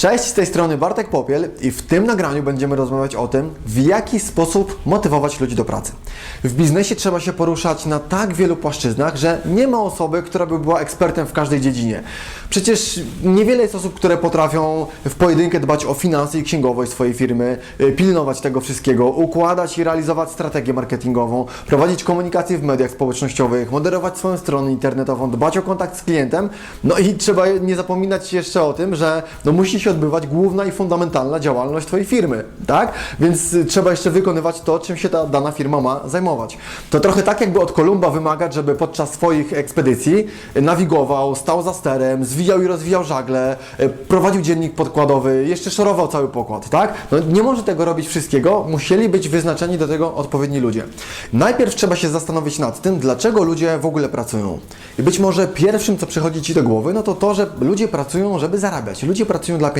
Cześć, z tej strony Bartek Popiel i w tym nagraniu będziemy rozmawiać o tym, w jaki sposób motywować ludzi do pracy. W biznesie trzeba się poruszać na tak wielu płaszczyznach, że nie ma osoby, która by była ekspertem w każdej dziedzinie. Przecież niewiele jest osób, które potrafią w pojedynkę dbać o finanse i księgowość swojej firmy, y, pilnować tego wszystkiego, układać i realizować strategię marketingową, prowadzić komunikację w mediach społecznościowych, moderować swoją stronę internetową, dbać o kontakt z klientem. No i trzeba nie zapominać jeszcze o tym, że no musi się odbywać główna i fundamentalna działalność Twojej firmy, tak? Więc y, trzeba jeszcze wykonywać to, czym się ta dana firma ma zajmować. To trochę tak jakby od Kolumba wymagać, żeby podczas swoich ekspedycji y, nawigował, stał za sterem, zwijał i rozwijał żagle, y, prowadził dziennik podkładowy, jeszcze szorował cały pokład, tak? No nie może tego robić wszystkiego, musieli być wyznaczeni do tego odpowiedni ludzie. Najpierw trzeba się zastanowić nad tym, dlaczego ludzie w ogóle pracują. I być może pierwszym, co przychodzi Ci do głowy, no to to, że ludzie pracują, żeby zarabiać. Ludzie pracują dla pieniędzy.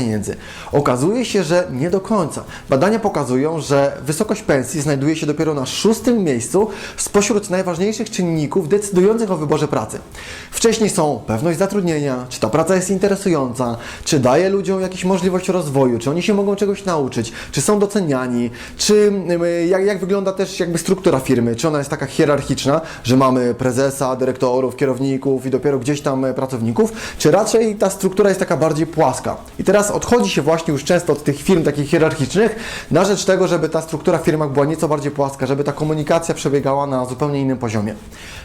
Okazuje się, że nie do końca. Badania pokazują, że wysokość pensji znajduje się dopiero na szóstym miejscu spośród najważniejszych czynników decydujących o wyborze pracy. Wcześniej są pewność zatrudnienia, czy ta praca jest interesująca, czy daje ludziom jakąś możliwość rozwoju, czy oni się mogą czegoś nauczyć, czy są doceniani, czy y, jak, jak wygląda też jakby struktura firmy, czy ona jest taka hierarchiczna, że mamy prezesa, dyrektorów, kierowników i dopiero gdzieś tam pracowników, czy raczej ta struktura jest taka bardziej płaska. I teraz odchodzi się właśnie już często od tych firm takich hierarchicznych na rzecz tego, żeby ta struktura w firmach była nieco bardziej płaska, żeby ta komunikacja przebiegała na zupełnie innym poziomie.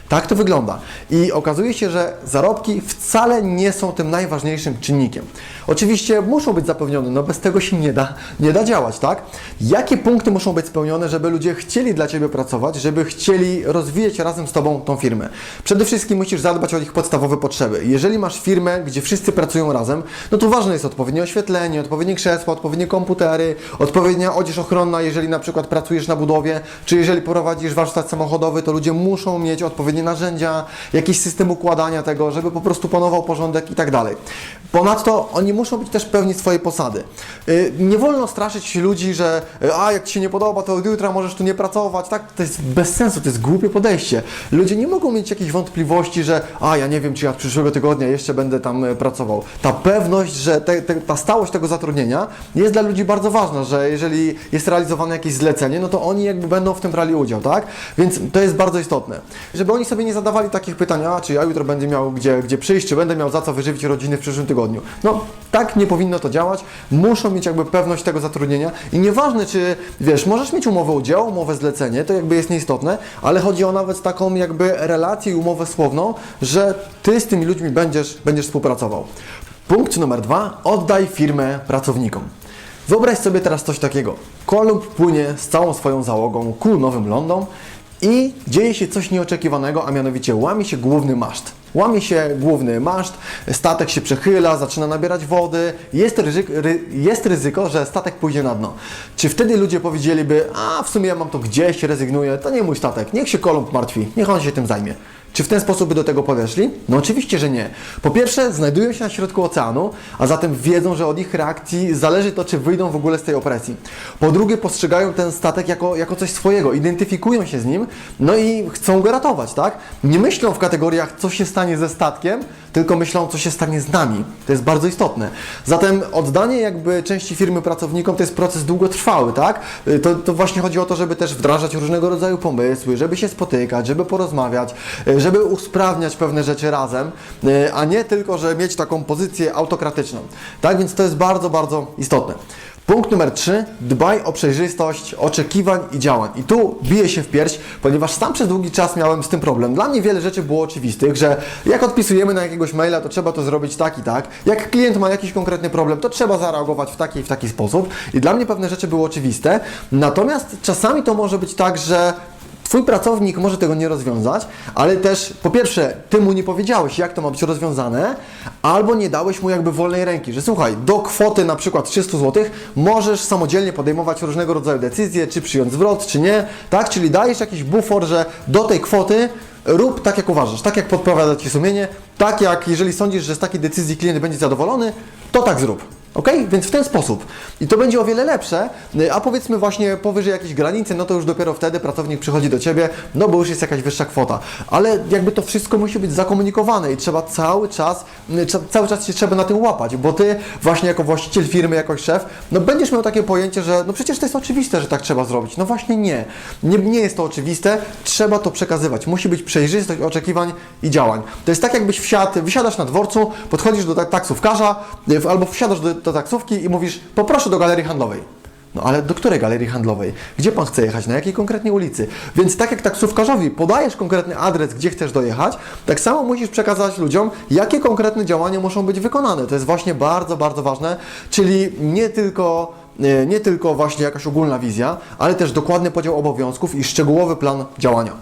Tak to wygląda. I okazuje się, że zarobki wcale nie są tym najważniejszym czynnikiem. Oczywiście muszą być zapewnione, no bez tego się nie da, nie da działać, tak? Jakie punkty muszą być spełnione, żeby ludzie chcieli dla Ciebie pracować, żeby chcieli rozwijać razem z Tobą tą firmę? Przede wszystkim musisz zadbać o ich podstawowe potrzeby. Jeżeli masz firmę, gdzie wszyscy pracują razem, no to ważne jest odpowiednie oświetlenie, odpowiednie krzesła, odpowiednie komputery, odpowiednia odzież ochronna, jeżeli na przykład pracujesz na budowie, czy jeżeli prowadzisz warsztat samochodowy, to ludzie muszą mieć odpowiednie narzędzia, jakiś system układania tego, żeby po prostu panował porządek i tak dalej. Ponadto oni muszą być też pewni swojej posady. Yy, Nie wolno straszyć ludzi, że yy, a jak Ci się nie podoba, to od jutra możesz tu nie pracować. Tak, to jest bez sensu, to jest głupie podejście. Ludzie nie mogą mieć jakichś wątpliwości, że a ja nie wiem, czy ja przyszłego tygodnia jeszcze będę tam e, pracował. Ta pewność, że te, te, ta stałość tego zatrudnienia jest dla ludzi bardzo ważna, że jeżeli jest realizowane jakieś zlecenie, no to oni jakby będą w tym brali udział, tak? Więc to jest bardzo istotne. Żeby oni sobie nie zadawali takich pytań, a czy ja jutro będę miał gdzie, gdzie przyjść, czy będę miał za co wyżywić rodziny w przyszłym tygodniu. No, tak nie powinno to działać. Muszą mieć jakby pewność tego zatrudnienia i nieważne, czy wiesz, możesz mieć umowę o dzieło, umowę zlecenie, to jakby jest nieistotne, ale chodzi o nawet taką jakby relację i umowę słowną, że ty z tymi ludźmi będziesz, będziesz współpracował. Punkt numer dwa. Oddaj firmę pracownikom. Wyobraź sobie teraz coś takiego. Kolumb płynie z całą swoją załogą ku Nowym Lądom i dzieje się coś nieoczekiwanego, a mianowicie łamie się główny maszt. Łamie się główny maszt, statek się przechyla, zaczyna nabierać wody, jest, ryzyk, ry, jest ryzyko, że statek pójdzie na dno. Czy wtedy ludzie powiedzieliby, a w sumie ja mam to gdzieś, rezygnuję, to nie mój statek, niech się Kolumb martwi, niech on się tym zajmie. Czy w ten sposób by do tego podeszli? No oczywiście, że nie. Po pierwsze, znajdują się na środku oceanu, a zatem wiedzą, że od ich reakcji zależy to, czy wyjdą w ogóle z tej opresji. Po drugie, postrzegają ten statek jako, jako coś swojego, identyfikują się z nim, no i chcą go ratować, tak? Nie myślą w kategoriach, co się stanie ze statkiem, tylko myślą, co się stanie z nami. To jest bardzo istotne. Zatem oddanie jakby części firmy pracownikom to jest proces długotrwały, tak? Y, To, to właśnie chodzi o to, żeby też wdrażać różnego rodzaju pomysły, żeby się spotykać, żeby porozmawiać, y, żeby usprawniać pewne rzeczy razem, y, a nie tylko, że mieć taką pozycję autokratyczną. Tak więc to jest bardzo, bardzo istotne. Punkt numer 3. Dbaj o przejrzystość oczekiwań i działań. I tu biję się w pierś, ponieważ sam przez długi czas miałem z tym problem. Dla mnie wiele rzeczy było oczywistych, że jak odpisujemy na jakiegoś maila, to trzeba to zrobić tak i tak. Jak klient ma jakiś konkretny problem, to trzeba zareagować w taki i w taki sposób. I dla mnie pewne rzeczy były oczywiste. Natomiast czasami to może być tak, że Twój pracownik może tego nie rozwiązać, ale też po pierwsze, ty mu nie powiedziałeś, jak to ma być rozwiązane, albo nie dałeś mu jakby wolnej ręki, że słuchaj, do kwoty na przykład 300 zł możesz samodzielnie podejmować różnego rodzaju decyzje, czy przyjąć zwrot, czy nie, tak? Czyli dajesz jakiś bufor, że do tej kwoty rób tak, jak uważasz, tak jak podpowiada Ci sumienie, tak jak jeżeli sądzisz, że z takiej decyzji klient będzie zadowolony, to tak zrób. Ok? Więc w ten sposób. I to będzie o wiele lepsze, y, a powiedzmy właśnie powyżej jakiejś granicy, no to już dopiero wtedy pracownik przychodzi do Ciebie, no bo już jest jakaś wyższa kwota. Ale jakby to wszystko musi być zakomunikowane i trzeba cały czas, y, cały czas się trzeba na tym łapać, bo Ty właśnie jako właściciel firmy, jako szef, no będziesz miał takie pojęcie, że no przecież to jest oczywiste, że tak trzeba zrobić. No właśnie nie. Nie, nie jest to oczywiste, trzeba to przekazywać. Musi być przejrzystość oczekiwań i działań. To jest tak jakbyś wsiadł, wysiadasz na dworcu, podchodzisz do tak- taksówkarza y, albo wsiadasz do, do taksówki i mówisz poproszę do galerii handlowej. No ale do której galerii handlowej? Gdzie pan chce jechać? Na jakiej konkretnie ulicy? Więc tak jak taksówkarzowi podajesz konkretny adres, gdzie chcesz dojechać, tak samo musisz przekazać ludziom, jakie konkretne działania muszą być wykonane. To jest właśnie bardzo, bardzo ważne, czyli nie tylko e, nie tylko właśnie jakaś ogólna wizja, ale też dokładny podział obowiązków i szczegółowy plan działania.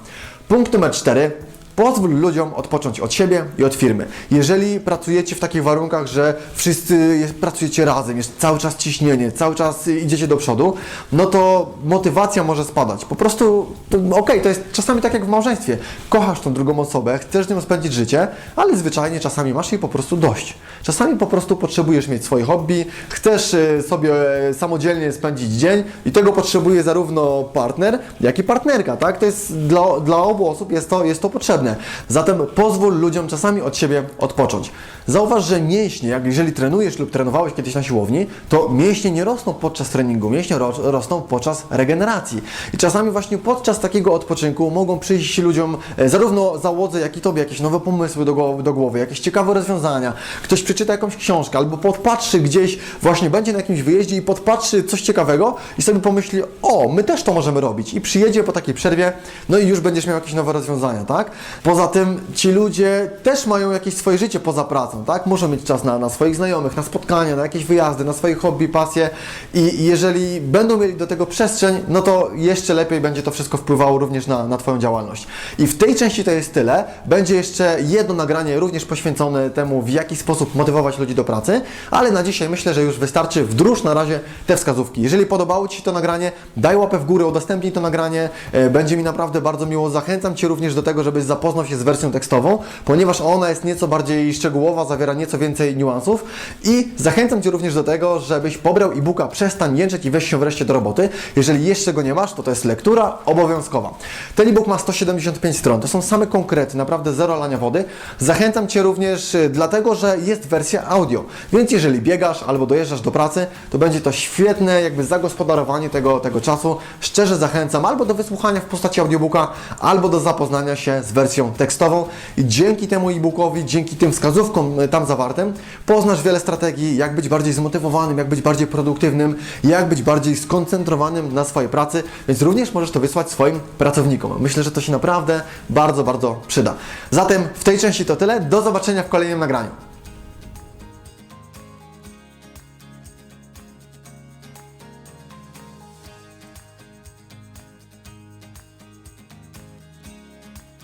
Punkt numer cztery. Pozwól ludziom odpocząć od siebie i od firmy. Jeżeli pracujecie w takich warunkach, że wszyscy jest, pracujecie razem, jest cały czas ciśnienie, cały czas idziecie do przodu, no to motywacja może spadać. Po prostu, okej, to jest czasami tak jak w małżeństwie. Kochasz tą drugą osobę, chcesz z nią spędzić życie, ale zwyczajnie czasami masz jej po prostu dość. Czasami po prostu potrzebujesz mieć swoje hobby, chcesz y, sobie e, samodzielnie spędzić dzień i tego potrzebuje zarówno partner, jak i partnerka, tak? To jest dla, dla obu osób jest to, jest to potrzebne. Zatem pozwól ludziom czasami od siebie odpocząć. Zauważ, że mięśnie, jak jeżeli trenujesz lub trenowałeś kiedyś na siłowni, to mięśnie nie rosną podczas treningu, mięśnie ro, rosną podczas regeneracji. I czasami właśnie podczas takiego odpoczynku mogą przyjść ludziom, e, zarówno załodze, jak i tobie, jakieś nowe pomysły do głowy, do głowy jakieś ciekawe rozwiązania. Ktoś przeczyta jakąś książkę albo podpatrzy gdzieś, właśnie będzie na jakimś wyjeździe i podpatrzy coś ciekawego i sobie pomyśli, o, my też to możemy robić. I przyjedzie po takiej przerwie, no i już będziesz miał jakieś nowe rozwiązania, tak? Poza tym ci ludzie też mają jakieś swoje życie poza pracą, tak? Muszą mieć czas na, na swoich znajomych, na spotkania, na jakieś wyjazdy, na swoje hobby, pasje i jeżeli będą mieli do tego przestrzeń, no to jeszcze lepiej będzie to wszystko wpływało również na, na Twoją działalność. I w tej części to jest tyle. Będzie jeszcze jedno nagranie również poświęcone temu, w jaki sposób motywować ludzi do pracy, ale na dzisiaj myślę, że już wystarczy. Wdróż na razie te wskazówki. Jeżeli podobało Ci się to nagranie, daj łapę w górę, udostępnij to nagranie. E, Będzie mi naprawdę bardzo miło. Zachęcam Cię również do tego, żebyś zapoznał się z wersją tekstową, ponieważ ona jest nieco bardziej szczegółowa, zawiera nieco więcej niuansów i zachęcam Cię również do tego, żebyś pobrał e-booka Przestań jęczeć i weź się wreszcie do roboty. Jeżeli jeszcze go nie masz, to to jest lektura obowiązkowa. Ten e-book ma 175 stron. To są same konkrety, naprawdę zero lania wody. Zachęcam Cię również y, dlatego, że jest wersja audio. Więc jeżeli biegasz albo dojeżdżasz do pracy, to będzie to świetne jakby zagospodarowanie tego, tego czasu. Szczerze zachęcam albo do wysłuchania w postaci audiobooka, albo do zapoznania się z wersją tekstową. I dzięki temu e-bookowi, dzięki tym wskazówkom y, tam zawartym, poznasz wiele strategii, jak być bardziej zmotywowanym, jak być bardziej produktywnym, jak być bardziej skoncentrowanym na swojej pracy, więc również możesz to wysłać swoim pracownikom. Myślę, że to się naprawdę bardzo, bardzo przyda. Zatem w tej części to tyle. Do zobaczenia w kolejnym nagraniu.